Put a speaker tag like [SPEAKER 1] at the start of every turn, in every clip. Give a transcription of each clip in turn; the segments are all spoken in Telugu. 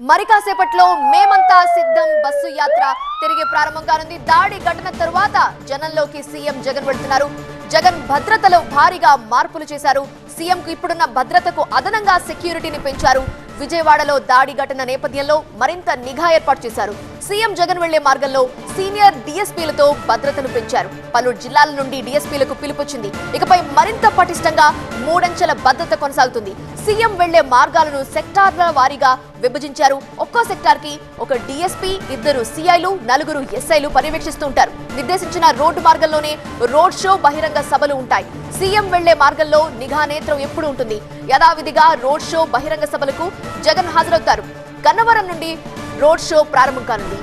[SPEAKER 1] మరి కాసేపట్లో మేమంతా సిద్ధం బస్సు యాత్ర తిరిగి ప్రారంభం కానుంది. దాడి ఘటన తరువాత జనంలోకి సీఎం జగన్ వెళ్తున్నారు. జగన్ భద్రతలో భారీగా మార్పులు చేశారు. సీఎం కు ఇప్పుడున్న భద్రతకు అదనంగా సెక్యూరిటీని పెంచారు. విజయవాడలో దాడి ఘటన నేపథ్యంలో మరింత నిఘా ఏర్పాటు చేశారు. సీఎం జగన్ వెళ్ళే మార్గంలో సీనియర్ డీఎస్పీలతో భద్రతను పెంచారు. పలు జిల్లాల నుండి డీఎస్పీలకు పిలుపొచ్చింది. ఇకపై మరింత పటిష్టంగా మూడంచెల భద్రత కొనసాగుతుంది. సీఎం వెళ్ళే మార్గాలను సెక్టార్ల వారీగా విభజించారు. ఒక్కో సెక్టార్కి ఒక డీఎస్పీ ఇద్దరు సిఐలు నలుగురు ఎస్ఐలు పర్యవేక్షిస్తూ ఉంటారు. నిర్దేశించిన రోడ్డు మార్గంలోనే రోడ్ షో బహిరంగ సభలు ఉంటాయి. సీఎం వెళ్ళే మార్గంలో నిఘా నేత్రం ఎప్పుడు ఉంటుంది. యథావిధిగా రోడ్ షో బహిరంగ సభలకు జగన్ హాజరవుతారు. గన్నవరం నుండి రోడ్ షో ప్రారంభం కానుంది.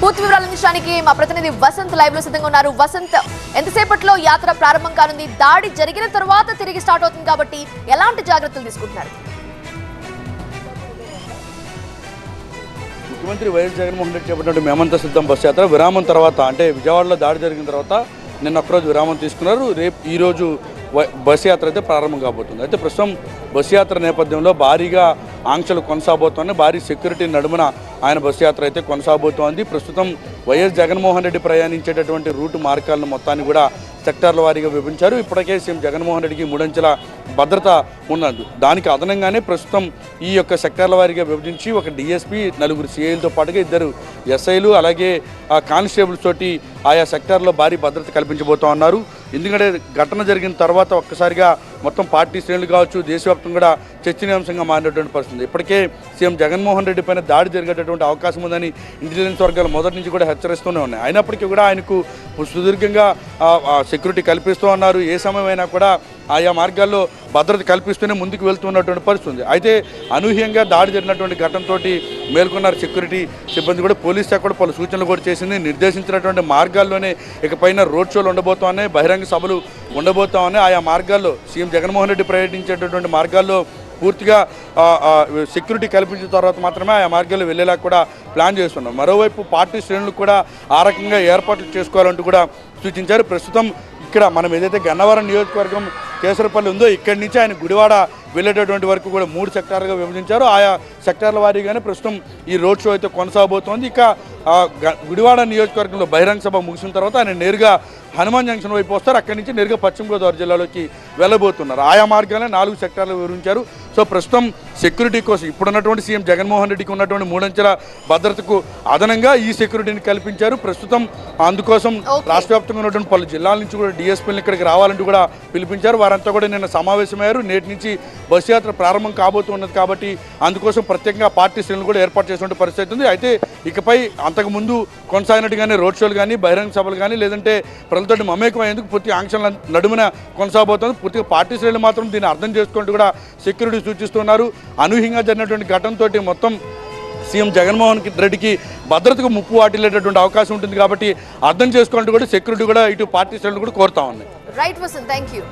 [SPEAKER 1] పూర్తి వివరాలు అందించడానికి మా ప్రతినిధి వసంత్ లైవ్లో సిద్ధంగా ఉన్నారు. వసంత్ ఎంతసేపట్లో యాత్ర ప్రారంభం కానుంది? దాడి జరిగిన తర్వాత తిరిగి స్టార్ట్ అవుతుంది కాబట్టి ఎలాంటి జాగ్రత్తలు తీసుకుంటున్నారు?
[SPEAKER 2] ముఖ్యమంత్రి వైఎస్ జగన్మోహన్ రెడ్డి చేపట్టినటువంటి మేమంతా సిద్ధం బస్సు యాత్ర. విరామం తర్వాత అంటే విజయవాడలో దాడి జరిగిన తర్వాత నిన్న ఒక్కరోజు విరామం తీసుకున్నారు. రేపు ఈరోజు బస్ యాత్ర అయితే ప్రారంభం కాబోతుంది. అయితే ప్రస్తుతం బస్సు యాత్ర నేపథ్యంలో భారీగా ఆంక్షలు కొనసాగబోతున్నాయి భారీ సెక్యూరిటీ నడుమున ఆయన బస్సు యాత్ర అయితే కొనసాగబోతోంది ప్రస్తుతం వైఎస్ జగన్మోహన్ రెడ్డి ప్రయాణించేటటువంటి రూటు మార్గాలను మొత్తాన్ని కూడా సెక్టార్ల వారీగా విభజించారు ఇప్పటికే సీఎం జగన్మోహన్ రెడ్డికి మూడంచెల భద్రత ఉన్నది. దానికి అదనంగానే ప్రస్తుతం ఈ యొక్క సెక్టార్ల వారీగా విభజించి ఒక డిఎస్పీ నలుగురు సిఐలతో పాటుగా ఇద్దరు ఎస్ఐలు అలాగే ఆ కానిస్టేబుల్స్ తోటి ఆయా సెక్టార్లో భారీ భద్రత కల్పించబోతా ఉన్నారు. ఎందుకంటే ఘటన జరిగిన తర్వాత ఒక్కసారిగా మొత్తం పార్టీ శ్రేణులు కావచ్చు దేశవ్యాప్తంగా కూడా చర్చనీయాంశంగా మారినటువంటి పరిస్థితి ఇప్పటికే సీఎం జగన్మోహన్ రెడ్డి పైన దాడి జరిగేటటువంటి అవకాశం ఉందని ఇంటెలిజెన్స్ వర్గాలు మొదటి నుంచి కూడా హెచ్చరిస్తూనే ఉన్నాయి. అయినప్పటికీ కూడా ఆయనకు సుదీర్ఘంగా సెక్యూరిటీ కల్పిస్తూ ఉన్నారు. ఏ సమయమైనా కూడా ఆయా మార్గాల్లో భద్రత కల్పిస్తూనే ముందుకు వెళ్తున్నటువంటి పరిస్థితి ఉంది. అయితే అనూహ్యంగా దాడి జరిగినటువంటి ఘటనతో మేల్కొన్నారు సెక్యూరిటీ సిబ్బంది కూడా. పోలీస్ శాఖ కూడా పలు సూచనలు కూడా చేసింది. నిర్దేశించినటువంటి మార్గాల్లోనే ఇకపైన రోడ్ షోలు ఉండబోతున్నాయి బహిరంగ సభలు ఉండబోతామని ఆయా మార్గాల్లో సీఎం జగన్మోహన్ రెడ్డి పర్యటించేటటువంటి మార్గాల్లో పూర్తిగా సెక్యూరిటీ కల్పించిన తర్వాత మాత్రమే ఆ మార్గాల్లో వెళ్ళేలా కూడా ప్లాన్ చేస్తున్నాం. మరోవైపు పార్టీ శ్రేణులు కూడా ఆ రకంగా ఏర్పాట్లు చేసుకోవాలంటూ కూడా సూచించారు. ప్రస్తుతం ఇక్కడ మనం ఏదైతే గన్నవరం నియోజకవర్గం కేసరపల్లి ఉందో ఇక్కడి నుంచి ఆయన గుడివాడ వెళ్ళేటటువంటి వరకు కూడా మూడు సెక్టార్లుగా విభజించారు. ఆయా సెక్టార్ల వారీగానే ప్రస్తుతం ఈ రోడ్ షో అయితే కొనసాగబోతోంది. ఇక ఆ, గ- గుడివాడ నియోజకవర్గంలో బహిరంగ సభ ముగిసిన తర్వాత ఆయన నేరుగా హనుమాన్ జంక్షన్ వైపు వస్తారు. అక్కడి నుంచి నేరుగా పశ్చిమ గోదావరి జిల్లాలోకి వెళ్ళబోతున్నారు. ఆయా మార్గాలే నాలుగు సెక్టార్లు వివరించారు. సో ప్రస్తుతం సెక్యూరిటీ కోసం ఇప్పుడున్నటువంటి సీఎం జగన్మోహన్ రెడ్డికి ఉన్నటువంటి మూడంచెల భద్రతకు అదనంగా ఈ సెక్యూరిటీని కల్పించారు. ప్రస్తుతం అందుకోసం. రాష్ట్ర వ్యాప్తంగా ఉన్నటువంటి పలు జిల్లాల నుంచి కూడా డిఎస్పీలు ఇక్కడికి రావాలంటూ కూడా పిలిపించారు. వారంతా కూడా నిన్న సమావేశమయ్యారు. నేటి నుంచి బస్సు యాత్ర ప్రారంభం కాబోతున్నది కాబట్టి అందుకోసం ప్రత్యేకంగా పార్టీ శ్రేణులు కూడా ఏర్పాటు చేసినటువంటి పరిస్థితి ఉంది. అయితే ఇకపై అంతకుముందు కొనసాగినట్టుగానే రోడ్ షోలు కానీ బహిరంగ సభలు కానీ లేదంటే ప్రజలతోటి మమేకమయ్యేందుకు పూర్తి ఆంక్షల నడుమున కొనసాగబోతోంది. పూర్తిగా పార్టీ శ్రేణులు మాత్రం దీన్ని అర్థం చేసుకుంటూ కూడా సెక్యూరిటీ సూచిస్తున్నారు. అనూహ్యంగా జరిగినటువంటి ఘటనతో మొత్తం సీఎం జగన్మోహన్ రెడ్డికి భద్రతకు ముప్పు వాటిల్లేటటువంటి అవకాశం ఉంటుంది కాబట్టి అర్థం చేసుకుంటూ కూడా సెక్యూరిటీ కూడా ఇటు పార్టీ శ్రేణులు కూడా కోరుతా ఉన్నాయి.
[SPEAKER 1] Right thank you